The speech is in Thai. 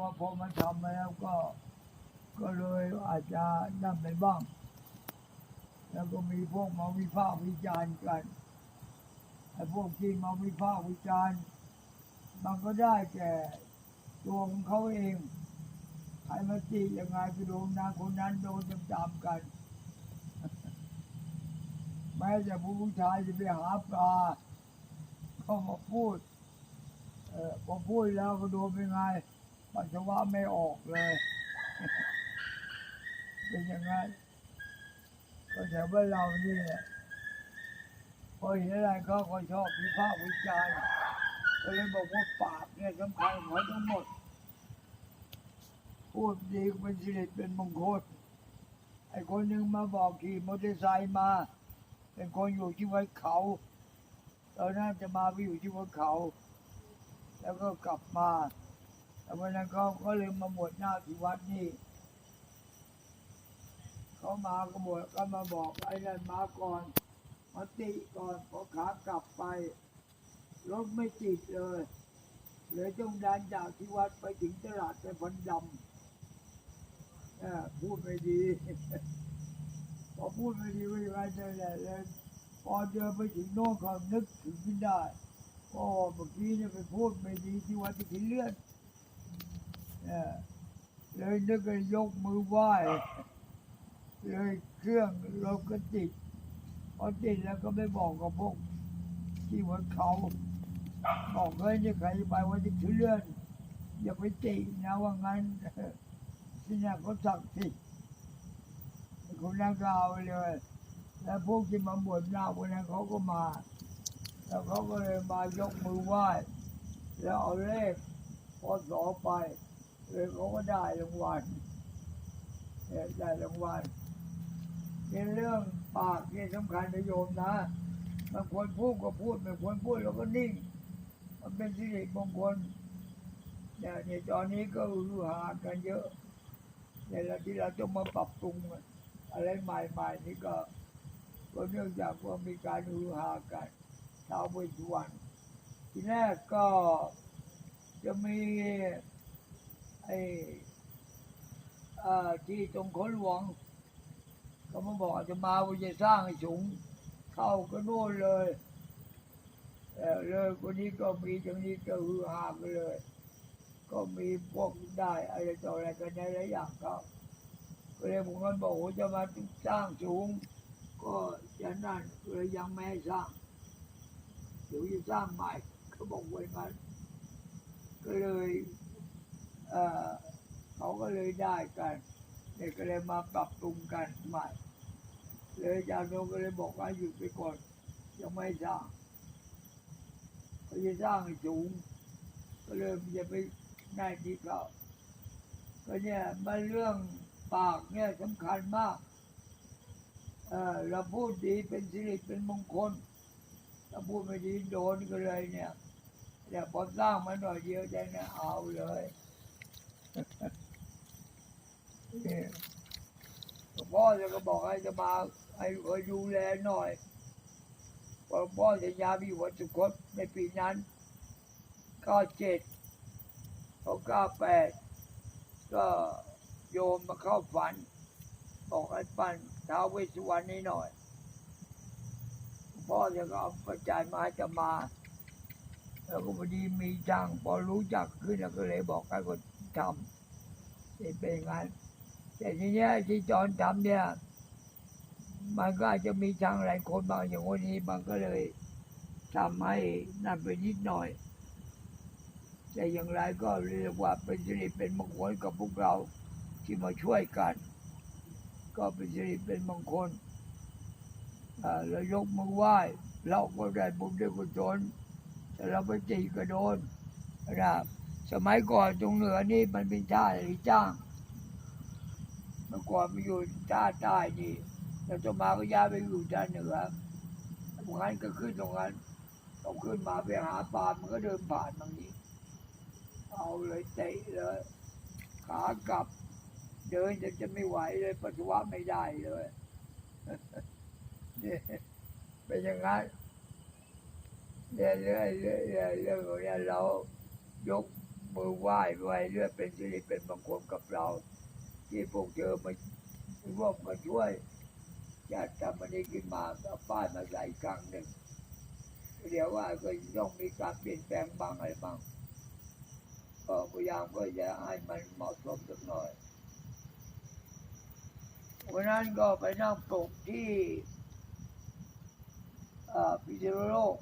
ว่าพอมันทำมาแล้วก็ ก็เลยอาจจะนั่นไปบ้าง แล้วก็มีพวกมาวิพากษ์วิจารณ์กันไอ้พวกที่มาวิพากษ์วิจารณ์มันก็ได้แก่ตัวของเขาเองใครมาจียังไงก็โดนนางคนนั้นโดนตามๆกันแม้แต่ผู้ชายจะไปหาปลาเขามาพูด เออพอพูดแล้วก็โดนเป็นไง ปัสสาวะไม่ออกเลย เป็นอย่างนั้นก็แต่ว่าเรานี่แหละพอเห็นอะไรเขาก็ชอบวิพากษ์วิจารณ์ก็เลยบอกว่าปากเนี่ยสำคัญกว่าทั้งหมด พูดดีเป็นสิริเป็นมงคลไอ้คนหนึ่งมาบอกขี่มอเตอร์ไซค์มา เป็นคนอยู่ที่วัดเขาตอนนั้นจะมาไปอยู่ที่วัดเขา แล้วก็กลับมา แต่วันนั้นเขาก็เลยมาบวชหน้าที่วัดนี่เขามาก็บวชก็มาบอกไอ้นั่นมาก่อนมาติก่อนพอขากลับไปรถไม่ติดเลยเลยต้องดันจากที่วัดไปถึงตลาดไปพันดำพูดไม่ดี พอพูดไม่ดีไม่ไรเลยแหละเลยพอเดินไปถึงโน่นเขานึกถึงขึ้นได้ก็เมื่อกี้เนี่ยไปพูดไม่ดีที่วัดที่เลื่อน เลยนึกยกมือไหว้เลยเครื่องเรถก็ติดพอติดแล้วก็ไม่บอกกับพวกที่วัดเขาบอกเฮ้ยนี่ใครไปวัดที่ขินเลื่อน อย่าไปตินะว่างั้นที่นี่เขาสั่งสิคนนั้นก็เอาเลย แล้วพวกที่มาบวชหน้าคนนั้นเขาก็มา แล้วเขาก็เลยมายกมือไหว้แล้วเอาเลขพอสอไป เลยเขาก็ได้รางวัลได้รางวัลเป็นเรื่องปากที่สำคัญนะโยมนะบางคนพูดก็พูดไม่ควรพูดเราก็นิ่ง มันเป็นสิริมงคลเนี่ยเนี่ยตอนนี้ก็รู้หากันเยอะเนี่ยเราที่เราต้องมาปรับปรุงอะไรใหม่ๆนี่ก็ก็เนื่องจากว่ามีการฮือฮากันชาวเวสสุวรรณทีแรกก็จะมี ไอ้ที่ตรงขนหลวงก็มาบอกอาตมาว่าจะสร้างให้สูงเข้าก็โน่นเลยเออเลยคนนี้ก็มีตรงนี้ก็ฮือฮากันเลย ก็มีพวกได้อะไรต่ออะไรกันในหลายอย่างก็ก็เลยผมก็บอกว่าจะมาสร้างสูง ก็จะนั่นเลยยังไม่ให้สร้างเดี๋ยวจะสร้างใหม่เขาบอกไว้มันก็เลย เออเขาก็เลยได้กันเนี่ยก็เลยมาปรับปรุงกันใหม่ เลยอาจารย์โนก็เลยบอกว่าหยุดไปก่อนยังไม่สร้างเขาจะสร้างสูง ก็เลยจะไปได้ที่เขาก็เนี่ยมันเรื่องปากเนี่ยสำคัญมากเออเราพูดดีเป็นสิริเป็นมงคลถ้าพูดไม่ดีโดนก็เลยเนี่ยแต่พอสร้างมาหน่อยเดียวได้นะเอาเลย หลวงพ่อจะก็บอกให้จะมาให้ดูแลหน่อยหลวงพ่อจะยามีวัดสุคตในปีนั้นก็เจ็ดเขาเก้าแปดก็โยมมาเข้าฝัน บอกให้ปั้นท้าวเวสสุวรรณนี้หน่อยหลวงพ่อจะก็เอาปัจจัยมาจะมา แล้วก็พอดีมีช่างพอรู้จักขึ้นแล้วก็เลยบอกให้คน ทำนี่เป็นอย่านแต่ทีเนี้ยที่จอนทำเนี่ย มันก็อาจจะมีช่างหลายคนบางอย่างวันนี้มันก็เลยทำให้นั่นไปนิดหน่อย แต่อย่างไรก็เรียกว่าเป็นสิริเป็นมงคลกับพวกเราที่มาช่วยกัน ก็เป็นสิริเป็นมงคลเรายกมือไหว้เราก็ได้บุญได้กุศลแต่เราไปตีกระโดนนะครับ สมัยก่อนตรงเหนือนี่มันเป็นท่าหรือจ้าง เมื่อก่อนมันอยู่ท่าใต้นี่แล้วต่อมาก็ย้ายไปอยู่ด้านเหนือตรงนั้นก็ขึ้นตรงนั้นต้องขึ้นมาไปหาปลามันก็เดินผ่านตรงนี้ เอาเลยเตะเลยขากลับ เดินจะจะไม่ไหวเลยปัสสาวะไม่ได้เลยนี่เป็นอย่างนั้นเรื่อยๆเรื่อยๆเรื่อยๆเรื่องของเนี้ยเรายก มือไหว้ไว้เรื่อยเป็นสิริเป็นมงคลกับเรา ที่พวกเธอมาร่วมมาช่วยจัดทำมันนี้ขึ้นมาก็ป้ายมาใส่กครั้งหนึ่งเดี๋ยวว่าก็ต้องมีการเปลี่ยนแปลงบ้างอะไรบ้างก็พยายามก็จะให้มันเหมาะสมสักหน่อยวันนั้นก็ไปนั่งปลุกที่อ่อพิษณุโลก